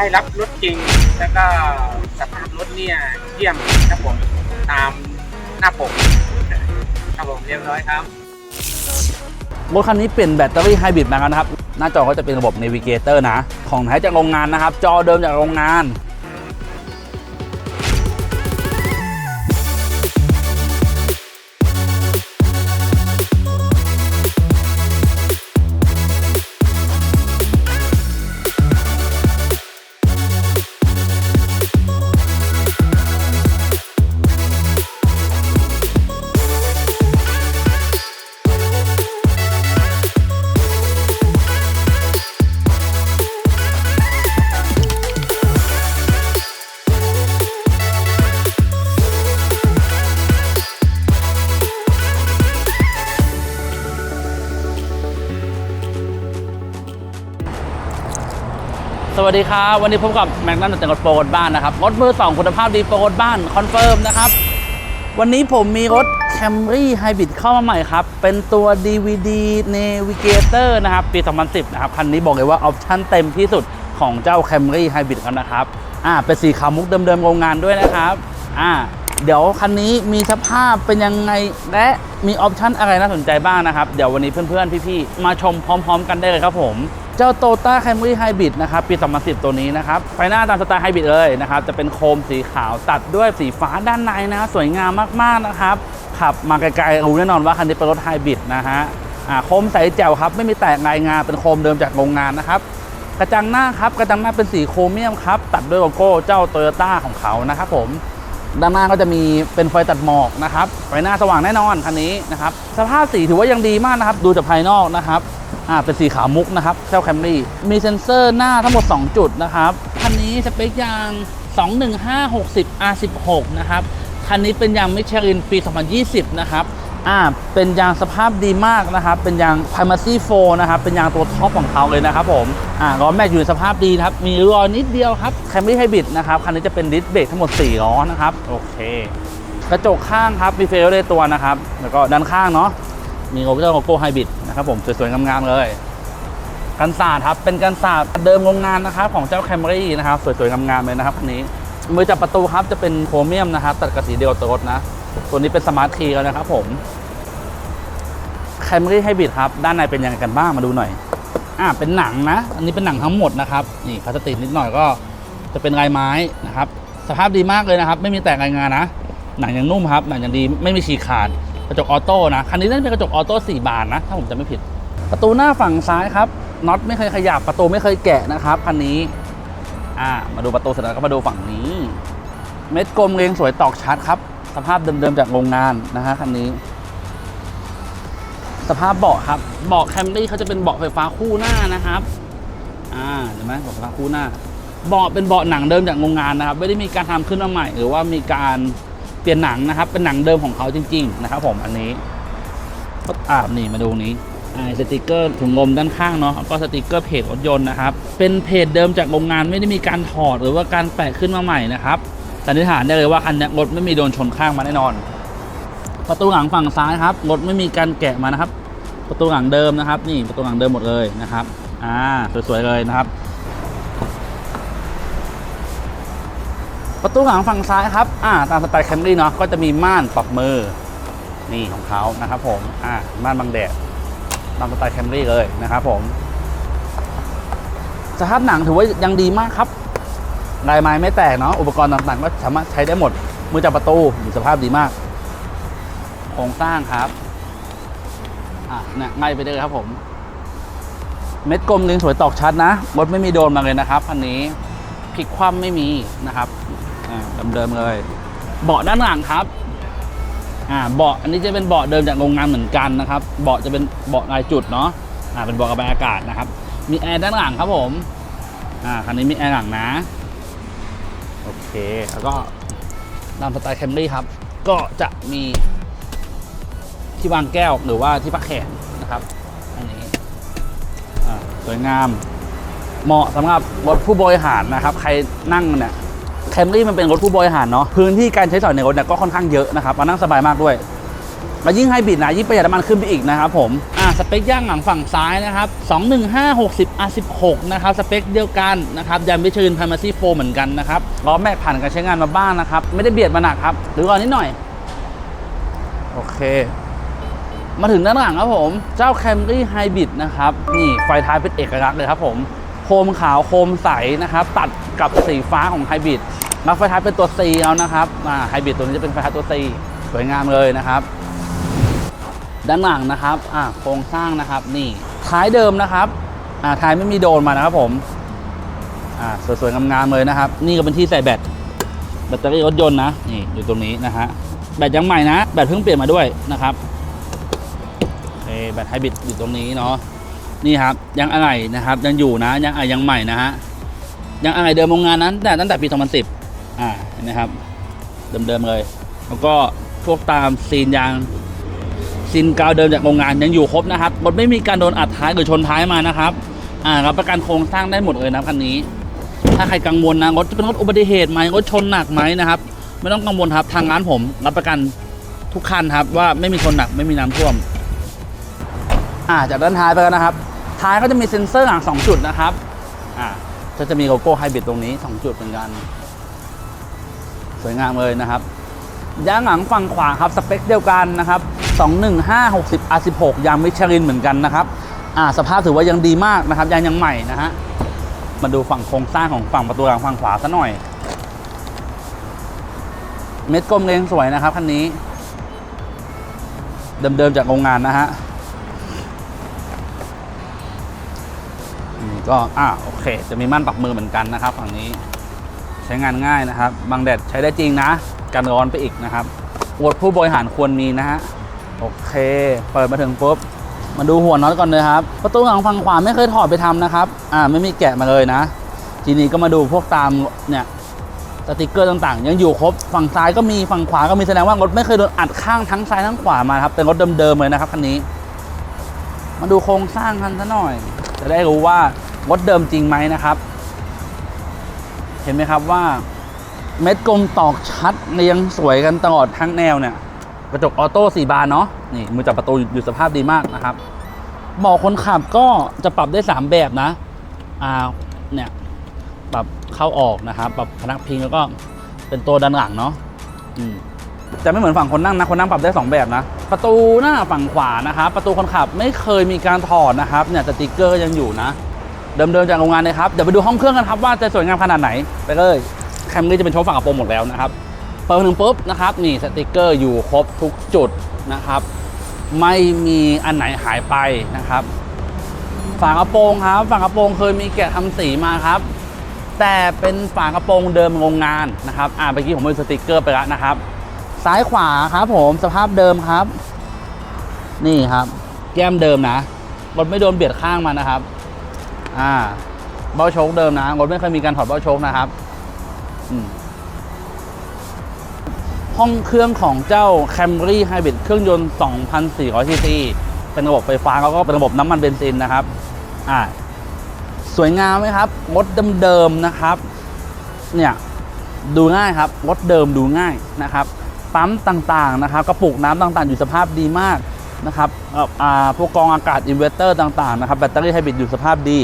ได้รับรถจริง แล้วก็สภาพรถเนี่ยเยี่ยมครับผมตามหน้าปกครับผมเรียบร้อยครับรถคันนี้เปลี่ยนแบตเตอรี่ไฮบริดมาแล้วนะครับ หน้าจอก็จะเป็นระบบเนวิเกเตอร์นะ ของแท้จากโรงงานนะครับ จอเดิมจากโรงงาน สวัสดีครับ วันนี้พบกับแม็กนัมแต่งรถโปรดบ้านนะครับรถมือสองคุณภาพดีโปรดบ้านคอนเฟิร์มนะครับวันนี้ผมมีรถ Camry Hybrid เข้ามาใหม่ครับ เป็นตัว DVD Navigator นะครับ ปี 2010 นะครับ คันนี้บอกเลยว่าออปชั่นเต็มที่สุดของเจ้า Camry Hybrid กันนะครับอ่าเป็นสีขาวมุกเดิมๆโรงงานด้วยนะครับอ่าเดี๋ยวคันนี้มีสภาพเป็นยังไงและมีออปชั่นอะไรน่าสนใจบ้างนะครับ เดี๋ยววันนี้เพื่อนๆพี่ๆมาชมพร้อม ๆ กันได้เลยครับผม เจ้า Toyota Camry Hybrid นะครับ ปี 2010 ตัวนี้นะครับ ไฟหน้าตามสไตล์ไฮบริดเลยนะครับ จะเป็นโคมสีขาวตัดด้วยสีฟ้าด้านในนะสวยงามมาก ๆ นะครับ ขับมาไกลๆรู้แน่นอนว่าคันนี้เป็นรถไฮบริดนะฮะอ่าโคมใสแจ๋วครับ ไม่มีแตกลายงาเป็นโคมเดิมจากโรงงานนะครับ กระจังหน้าครับ กระจังหน้าเป็นสีโครเมียมครับ ตัดด้วยโลโก้เจ้าโตโยต้าของเขานะครับผมด้านหน้าก็จะมีเป็นไฟตัดหมอกนะครับไฟหน้าสว่างแน่นอนคันนี้นะครับสภาพสีถือว่ายังดีมากนะครับ ดูจากภายนอกนะครับ อ่าเป็นสีขาวมุกนะครับเจ้าแคมรี่มีเซ็นเซอร์หน้าทั้งหมด 2 จุดนะครับคันนี้สเปคยาง 21560 R16 นะครับคันนี้เป็นยางมิชลินปี 2020 นะครับอ่าเป็นยางสภาพดีมากนะครับ เป็นยาง Primacy 4นะครับ เป็นยางตัวท็อปของเขาเลยนะครับผมอ่าล้อแม็กอยู่ในสภาพดีนะครับ มีรอยนิดเดียวครับ Camry Hybrid นะครับ คันนี้จะเป็นดิสเบรกทั้งหมด 4 ล้อนะครับ โอเค กระจกข้างครับ มีเฟลในตัวนะครับ แล้วก็ด้านข้างเนาะ มีโลโก้โลโก้ไฮบริดนะครับผมสวยๆงามๆเลย กันศาสตร์ครับเป็นกันศาสตร์เดิมโรงงานนะครับของเจ้าแคมรี่นะครับสวยๆงามๆเลยนะครับคันนี้มือจับประตูครับจะเป็นโครเมียมนะครับตัดกับสีเดียวตัวรถนะ ตัวนี้เป็นสมาร์ทคีย์แล้วนะครับผมแคมรี่ไฮบริดครับด้านในเป็นยังไงกันบ้างมาดูหน่อยอ่าเป็นหนังนะ อันนี้เป็นหนังทั้งหมดนะครับนี่พลาสติกนิดหน่อยก็จะเป็นลายไม้นะครับ สภาพดีมากเลยนะครับ ไม่มีแตกรายงานนะ หนังยังนุ่มครับ หนังยังดีไม่มีฉีกขาด กระจกออโต้นะ คันนี้น่าจะเป็นกระจกออโต้4บานนะ ถ้าผมจำไม่ผิด ประตูหน้าฝั่งซ้ายครับน็อตไม่เคยขยับประตูไม่เคยแกะนะครับคันนี้อ่ามาดูประตูเสร็จแล้วก็มาดูฝั่งนี้ เม็ดกลมเรียงสวยตอกชัดครับ สภาพเดิมๆจากโรงงานนะฮะคันนี้ สภาพเบาะครับเบาะแคมรี่เขาจะเป็นเบาะไฟฟ้าคู่หน้านะครับอ่าเห็นไหมเบาะไฟฟ้าคู่หน้าเบาะเป็นเบาะหนังเดิมจากโรงงานนะครับ ไม่ได้มีการทำขึ้นมาใหม่ หรือว่ามีการ ปลี่ยนหนังนะครับ เป็นหนังเดิมของเขาจริง ๆ นะครับ ผมอันนี้ก็อ่านี่มาดูนี้อ่าสติกเกอร์ถุงลมด้านข้างเนาะแล้วก็สติกเกอร์เพจรถยนต์นะครับ เป็นเพจเดิมจากโรงงานไม่ได้มีการถอดหรือว่าการแปะขึ้นมาใหม่นะครับสันนิษฐานได้เลยว่าคันนี้รถไม่มีโดนชนข้างมาแน่นอน ประตูหลังฝั่งซ้ายครับรถไม่มีการแกะมานะครับ ประตูหลังเดิมนะครับ นี่ประตูหลังเดิมหมดเลยนะครับอ่าสวยๆเลยนะครับ ประตูหลังฝั่งซ้ายครับ อ่า ตามสไตล์แคมรี่เนาะ ก็จะมีม่านปรับมือ นี่ของเขานะครับผม อ่า ม่านบังแดด ตามสไตล์แคมรี่เลยนะครับผม สภาพหนังถือว่ายังดีมากครับลายไม้ไม่แตกเนาะ อุปกรณ์ต่างๆก็สามารถใช้ได้หมด มือจับประตูอยู่สภาพดีมาก โครงสร้างครับ อะเนี่ยง่ายไปเลยครับผม เม็ดกลมเรียงสวยตอกชัดนะ รถไม่มีโดนมาเลยนะครับคันนี้พลิกคว่ำไม่มีนะครับ เดิมๆเลย เบาะด้านหลังครับอ่าเบาะอันนี้จะเป็นเบาะเดิมจากโรงงานเหมือนกันนะครับ เบาะจะเป็นเบาะลายจุดเนาะอ่าเป็นเบาะกระบายอากาศนะครับ มีแอร์ด้านหลังครับผมอ่าคันนี้มีแอร์หลังนะโอเคแล้วก็ตามสไตล์แคมรี่ครับ ก็จะมีที่วางแก้วหรือว่าที่พักแขนนะครับอันนี้อ่าสวยงามเหมาะสำหรับรถผู้บริหารนะครับ ใครนั่งเนี่ย แคมรี่มันเป็นรถผู้บริหารเนาะพื้นที่การใช้สอยในรถเนี่ยก็ค่อนข้างเยอะนะครับมานั่งสบายมากด้วยแล้วยิ่งไฮบริดนะยิ่งประหยัดน้ำมันขึ้นไปอีกนะครับผมอะสเปคย่างหลังฝั่งซ้ายนะครับ215 60 R16 นะครับสเปคเดียวกันนะครับยางมิชินพามาซี่โฟเหมือนกันนะครับล้อแม็กผ่านการใช้งานมาบ้างนะครับ ไม่ได้เบียดมาหนักครับหรือก่อนนิดหน่อย โอเค มาถึงด้านหลังครับผม เจ้า Camry Hybrid นะครับ นี่ไฟท้ายเป็นเอกลักษณ์เลยครับผม โคมขาวโคมใสนะครับ ตัดกับสีฟ้าของ Hybrid แล้วไฟท้ายเป็นตัว C แล้วนะครับอ่า Hybrid ตัวนี้จะเป็นไฟท้ายตัว C สวยงามเลยนะครับ ด้านหลังนะครับโครงสร้างนะครับนี่ท้ายเดิมนะครับท้ายไม่มีโดนมานะครับผมสวยๆงามๆเลยนะครับ นี่ก็เป็นที่ใส่แบตแบตเตอรี่รถยนต์นะนี่อยู่ตรงนี้นะฮะแบตยังใหม่นะ แบตเพิ่งเปลี่ยนมาด้วยนะครับโอแบตไฮบริดอยู่ตรงนี้เนาะ นี่ครับยังอะไรนะครับยังอยู่นะยังอะยังใหม่นะฮะยังอะไรเดิมโรงงานนั้นแต่ตั้งแต่ปี 2010 อ่าเห็นไหมครับเดิมๆเลย แล้วก็พวกตามซีนยางซินกาวเดิมจากโรงงานยังอยู่ครบนะครับรถไม่มีการโดนอัดท้ายหรือชนท้ายมานะครับ อ่ารับประกันโครงสร้างได้หมดเลยนะคันนี้ ถ้าใครกังวลนะรถจะเป็นรถอุบัติเหตุไหมรถชนหนักไหมนะครับไม่ต้องกังวลครับทางร้านผม รับประกันทุกคันครับว่าไม่มีชนหนักไม่มีน้ำท่วม อ่าจากด้านท้ายไปแล้วนะครับ ท้ายก็จะมีเซ็นเซอร์หลังสองจุดนะครับอ่าก็จะมีโลโก้ไฮบริดตรงนี้สองจุดเหมือนกัน สวยงามเลยนะครับยางหลังฝั่งขวาครับสเปคเดียวกันนะครับ215 60 R16 ยางมิชลินเหมือนกันนะครับอ่าสภาพถือว่ายังดีมากนะครับยางยังใหม่นะฮะมาดูฝั่งโครงสร้างของฝั่งประตูหลังฝั่งขวาซะหน่อย เม็ดกลมเรียงสวยนะครับคันนี้ เดิมๆจากโรงงานนะฮะ ก็อ่าโอเค จะมีม่านปรับมือเหมือนกันนะครับฝั่งนี้ใช้งานง่ายนะครับ บางแดดใช้ได้จริงนะกันร้อนไปอีกนะครับอวดผู้บริหารควรมีนะฮะโอเค เปิดมาถึงปุ๊บมาดูหัวน็อตก่อนเลยครับประตูหลังฝั่งขวาไม่เคยถอดไปทำนะครับอ่าไม่มีแกะมาเลยนะ ทีนี้ก็มาดูพวกตามเนี่ยสติกเกอร์ต่างๆ ยังอยู่ครบฝั่งซ้ายก็มีฝั่งขวาก็มีแสดงว่ารถไม่เคยโดนอัดข้างทั้งซ้ายทั้งขวามาครับเป็นรถเดิมๆเลยนะครับคันนี้ มาดูโครงสร้างคันซะหน่อย จะได้รู้ว่า รถเดิมจริงไหมนะครับ เห็นไหมครับว่าเม็ดกลมตอกชัดเรียงสวยกันตลอดทั้งแนวเนี่ย กระจกออโต้สี่บานเนาะนี่มือจับประตูอยู่สภาพดีมากนะครับเบาะคนขับก็จะปรับได้ 3 แบบนะอ่าเนี่ยปรับเข้าออกนะครับปรับพนักพิงแล้วก็เป็นตัวด้านหลังเนาะอืมจะไม่เหมือนฝั่งคนนั่งนะคนนั่งปรับได้ 2 แบบนะ ประตูหน้าฝั่งขวานะครับประตูคนขับไม่เคยมีการถอดนะครับ เนี่ยสติกเกอร์ยังอยู่นะ เดิมๆจากโรงงานเลยครับเดี๋ยวไปดูห้องเครื่องกันครับว่าจะสวยงามขนาดไหนไปเลยแคมรี่จะเป็นโชว์ฝั่งกระโปรงหมดแล้วนะครับเปิดมาถึงปุ๊บนะครับนี่สติกเกอร์อยู่ครบทุกจุดนะครับ ไม่มีอันไหนหายไปนะครับฝากระโปรงครับฝากระโปรงเคยมีแกะทำสีมาครับ แต่เป็นฝากระโปรงเดิมโรงงานนะครับอ่าเมื่อกี้ผมมีสติกเกอร์ไปแล้วนะครับ ซ้ายขวาครับผมสภาพเดิมครับ นี่ครับ แก้มเดิมนะรถไม่โดนเบียดข้างมานะครับ อ่าเบ้าโชคเดิมนะรถไม่เคยมีการถอดเบ้าโชคนะครับห้องเครื่องของเจ้า Camry Hybrid เครื่องยนต์ 2,400 ซีซีเป็นระบบไฟฟ้าแล้วก็เป็นระบบน้ำมันเบนซินนะครับ อ่า สวยงามไหมครับรถเดิมๆนะครับ เนี่ยดูง่ายครับรถเดิมดูง่ายนะครับปั๊มต่างๆนะครับกระปุกน้ำต่างๆ อยู่สภาพดีมากนะครับอ่าพวกกรองอากาศอินเวอร์เตอร์ต่างๆนะครับแบตเตอรี่ไฮบริดอยู่สภาพดี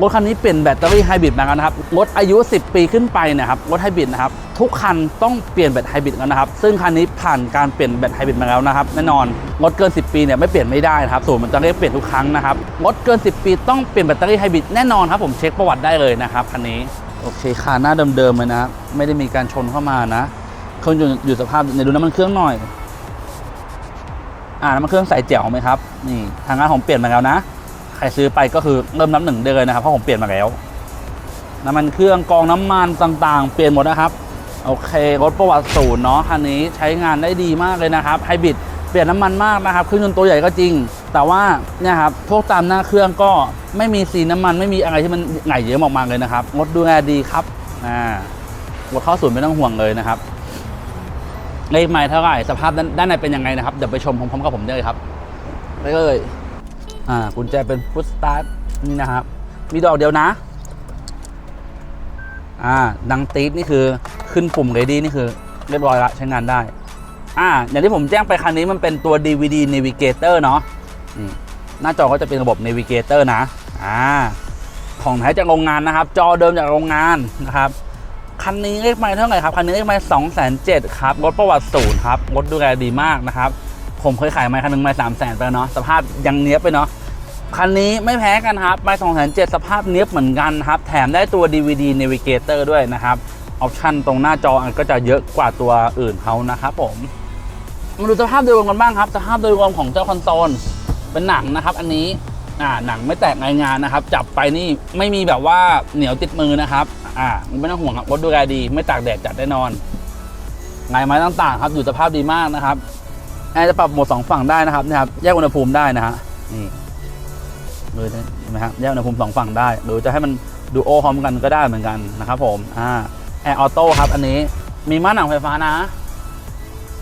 รถคันนี้เปลี่ยนแบตเตอรี่ไฮบริดมาแล้วนะครับ รถอายุ 10 ปีขึ้นไปนะครับ รถไฮบริดนะครับ ทุกคันต้องเปลี่ยนแบตไฮบริดแล้วนะครับ ซึ่งคันนี้ผ่านการเปลี่ยนแบตไฮบริดมาแล้วนะครับ แน่นอน รถเกิน 10 ปีเนี่ยไม่เปลี่ยนไม่ได้นะครับศูนมันจะเรียกเปลี่ยนทุกครั้งนะครับ รถเกิน 10 ปีต้องเปลี่ยนแบตเตอรี่ไฮบริดแน่นอนครับ ผมเช็คประวัติได้เลยนะครับคันนี้ โอเคขาหน้าเดิมๆเลยนะ ไม่ได้มีการชนเข้ามานะเครื่องอยู่สภาพในดูน้ำมันเครื่องหน่อย อ่าน้ำมันเครื่องใส่แจ๋วไหมครับ นี่ทางงานผมเปลี่ยนมาแล้วนะ ครซื้อไปก็คือเริ่มนับหนึ่งได้เลยนะครับเพราะผมเปลี่ยนมาแล้วน้ำมันเครื่องกองน้ำมันต่างๆ เปลี่ยนหมดนะครับ โอเครถประวัติศูนย์เนาะคันนี้ใช้งานได้ดีมากเลยนะครับไฮบริดเปลี่ยนน้ำมันมากนะครับเครื่องยนต์ตัวใหญ่ก็จริง แต่ว่าเนี่ยครับพวกตามหน้าเครื่องก็ไม่มีสีน้ำมันไม่มีอะไรที่มันไหลเยอะออกมาเลยนะครับรถดูแลดีครับอ่ารถเข้าศูนย์ไม่ต้องห่วงเลยนะครับเลขไมล์เท่าไหร่สภาพด้านด้านในเป็นยังไงนะครับเดี๋ยวไปชมพร้อมๆกับผมได้เลยครับไปเลย อ่ากุญแจเป็นฟุตสตาร์ทนี่นะครับ มีดอกเดียวนะ อ่า ดังตีดนี่คือขึ้นปุ่ม ready นี่คือ เรียบร้อยละใช้งานได้ อ่า อย่างที่ผมแจ้งไปคันนี้มันเป็นตัว DVD Navigator เนาะนี่หน้าจอก็จะเป็นระบบ Navigator นะ อ่า ของแท้จากโรงงานนะครับ จอเดิมจากโรงงานนะครับคันนี้เลขไมล์เท่าไหร่ครับ คันนี้เลขไมล์สองแสนเจ็ดครับรถประวัติศูนย์ครับรถดูแลดีมากนะครับ ผมเคยขายไมล์คันหนึงไมล์สามแสนไปเนาะสภาพยังเนี้ยบไปเนาะคันนี้ไม่แพ้กันครับไมล์สองแสนเจ็ดสภาพเนี้ยบเหมือนกันครับ แถมได้ตัว DVD Navigator ด้วยนะครับออปชันตรงหน้าจอก็จะเยอะกว่าตัวอื่นเขานะครับผมมาดูสภาพโดยรวมกันบ้างครับ สภาพโดยรวมของเจ้าคอนโซลเป็นหนังนะครับ อันนี้อ่าหนังไม่แตกในงานนะครับ จับไปนี่ไม่มีแบบว่าเหนียวติดมือนะครับอ่าไม่ต้องห่วงครับรถดูแลดี ไม่ตากแดดจัดแน่นอนไงไม้ต่างๆ ครับอยู่สภาพดีมากนะครับ จะปรับโหมดสองฝั่งได้นะครับนะครับ แยกอุณหภูมิได้นะฮะนี่เลยเห็นไหมครับแยกอุณหภูมิสองฝั่งได้ หรือจะให้มันดูโอพร้อมกันก็ได้เหมือนกันนะครับผมอ่าแอร์ออโต้ครับ อันนี้มีม่านหนังไฟฟ้านะ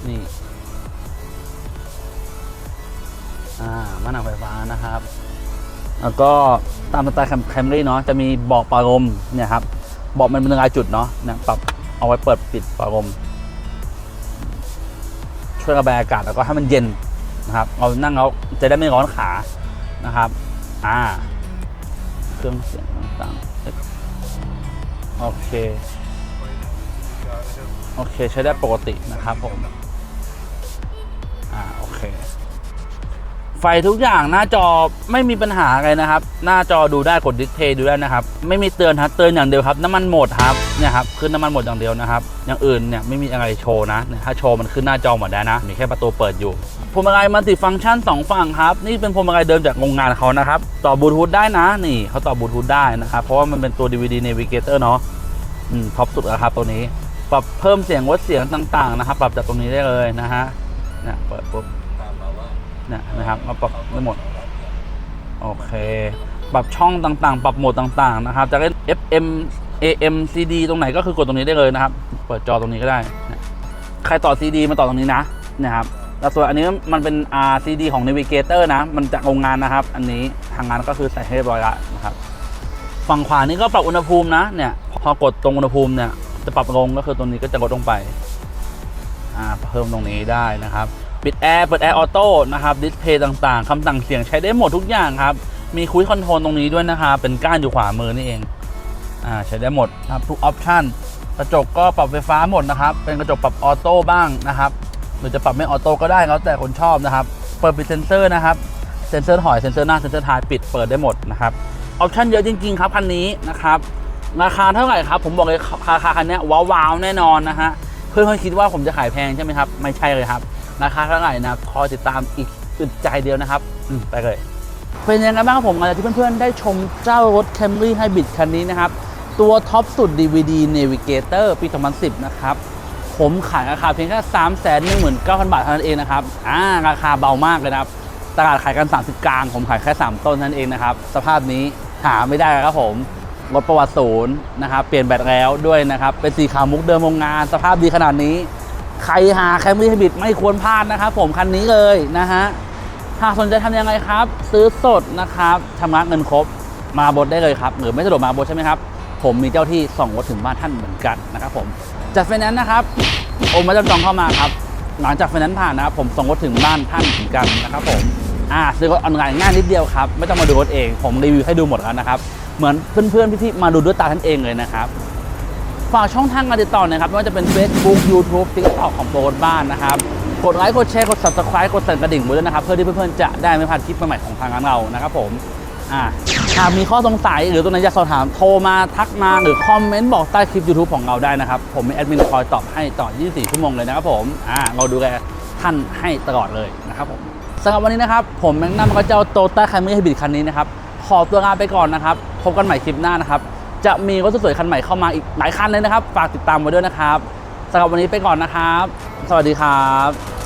นี่อ่าม่านหนังไฟฟ้านะครับ แล้วก็ตามสไตล์แคมรี่เนาะจะมีบอกปลาลมเนี่ยครับบอกมันเป็นรายจุดเนาะเนี่ยปรับเอาไว้เปิดปิดปลาลม ช่วยระบายอากาศแล้วก็ให้มันเย็นนะครับเอานั่งเราจะได้ไม่ร้อนขานะครับอ่าเครื่องเสียงต่างๆโอเคโอเคใช้ได้ปกตินะครับผมอ่าโอเค ไฟทุกอย่างหน้าจอไม่มีปัญหาอะไรนะครับ หน้าจอดูได้กดดิสเพย์ดูได้นะครับ ไม่มีเตือนครับเตือนอย่างเดียวครับ น้ำมันหมดครับเนี่ยครับขึ้นน้ำมันหมดอย่างเดียวนะครับ อย่างอื่นเนี่ยไม่มีอะไรโชว์นะ ถ้าโชว์มันขึ้นหน้าจอหมดแล้วนะ มีแค่ประตูเปิดอยู่พวงมาลัยมัลติฟังก์ชันสองฝั่งครับ นี่เป็นพวงมาลัยเดิมจากโรงงานเขานะครับ ต่อบลูทูธได้นะ นี่เขาต่อบลูทูธได้นะครับ เพราะว่ามันเป็นตัว DVD Navigator เนาะอืมท็อปสุดแล้วครับตัวนี้ ปรับเพิ่มเสียงลดเสียงต่างๆนะครับ ปรับจากตรงนี้ได้เลยนะฮะเนี่ยเปิดปุ๊บ นี่ยนะครับมาปรับได้หมดโอเค ปรับช่องต่างๆ ปรับโหมดต่างๆนะครับ จะเล่น FM AM CD ตรงไหนก็คือกดตรงนี้ได้เลยนะครับ เปิดจอตรงนี้ก็ได้นะใครต่อ CD มาต่อตรงนี้นะนะครับแล้วส่วนอันนี้มันเป็น RCD ของ Navigator นะ มันจากโรงงานนะครับ อันนี้ทางงานก็คือใส่ให้เรียบร้อยแล้วนะครับ ฝั่งขวานี้ก็ปรับอุณหภูมินะ เนี่ย พอกดตรงอุณหภูมิเนี่ย จะปรับลงก็คือตรงนี้ก็จะลดลงไป อ่า เพิ่มตรงนี้ได้นะครับ ปิดแอร์เปิดแอร์ออโต้นะครับดิสเพย์ต่างๆคำสั่งเสียงใช้ได้หมดทุกอย่างครับ มีคุยคอนโทรลตรงนี้ด้วยนะครับเป็นก้านอยู่ขวามือนี่เองอ่าใช้ได้หมดครับทุกออปชันกระจกก็ปรับไฟฟ้าหมดนะครับ เป็นกระจกปรับออโต้บ้างนะครับหรือจะปรับไม่ออโต้ก็ได้แล้วแต่คนชอบนะครับ เปิดปิดเซนเซอร์นะครับ เซนเซอร์ถอย เซนเซอร์หน้า เซนเซอร์ท้ายปิดเปิดได้หมดนะครับ ออปชันเยอะจริง ๆ ครับคันนี้นะครับ ราคาเท่าไหร่ครับ ผมบอกเลยราคาคันนี้ว้าวๆแน่นอนนะฮะ เพื่อนๆคิดว่าผมจะขายแพงใช่ไหมครับ ไม่ใช่เลยครับ ราคาเท่าไหร่นะครับคอยติดตามอีกอึดใจเดียวนะครับอืมไปเลย เป็นยังไงบ้างครับผมหลังจากที่เพื่อนๆ ได้ชมเจ้ารถ Camry Hybrid คันนี้นะครับ ตัวท็อปสุด DVD Navigator ปี 2010 นะครับ ผมขายราคาเพียงแค่3 1 9 0 0 0 บาทเท่านั้นเองนะครับอ่าราคาเบามากเลยนะครับ ตลาดขายกัน 30 กลาง ผมขายแค่ 3 ต้นเท่านั้นเองนะครับ สภาพนี้หาไม่ได้แล้วครับผมรถประวัติศูนย์นะครับ เปลี่ยนแบตแล้วด้วยนะครับ เป็นสีขาวมุกเดิมโรงงาน สภาพดีขนาดนี้ ใครหาแคมรี่ไฮบริดไม่ควรพลาดนะครับผมคันนี้เลยนะฮะหากสนใจทำยังไงครับ ซื้อสดนะครับชำระเงินครบมาบดได้เลยครับหรือไม่สะดวกมาบดใช่ไหมครับ ผมมีเจ้าที่ส่งรถถึงบ้านท่านเหมือนกันนะครับผมจัดไฟแนนซ์นะครับโอนมาจำจองเข้ามาครับ หลังจากไฟแนนซ์ผ่านนะครับ ผมส่งรถถึงบ้านท่านเหมือนกันนะครับผมอ่าซื้อรถออนไลน์ง่ายนิดเดียวครับไม่ต้องมาดูรถเองผมรีวิวให้ดูหมดแล้วนะครับเหมือนเพื่อนๆพี่ๆมาดูด้วยตาท่านเองเลยนะครับ ฝากช่องทางการติดต่อนะครับ ไม่ว่าจะเป็น Facebook YouTube TikTok ของโปรดบ้านนะครับ กดไลค์กดแชร์กด Subscribe กดสั่นกระดิ่งไว้ด้วยนะครับ เพื่อที่เพื่อนๆจะได้ไม่พลาดคลิปใหม่ๆของทางร้านเรานะครับผมอ่าหากมีข้อสงสัยหรือตัวไหนอยากสอบถามโทรมาทักมาหรือคอมเมนต์บอกใต้คลิป YouTube ของเราได้นะครับ ผมมีแอดมินคอยตอบให้ต่อ24 ชั่วโมงเลยนะครับผมอ่าเราดูแลท่านให้ตลอดเลยนะครับผมสำหรับวันนี้นะครับ ผมแม็กนัมก็เจ้าโตต้าไคมรี่ไฮบิดคันนี้นะครับขอตัวลาไปก่อนนะครับพบกันใหม่คลิปหน้านะครับ จะมีรถสวยๆคันใหม่เข้ามาอีกหลายคันเลยนะครับ ฝากติดตามไว้ด้วยนะครับสำหรับวันนี้ไปก่อนนะครับ สวัสดีครับ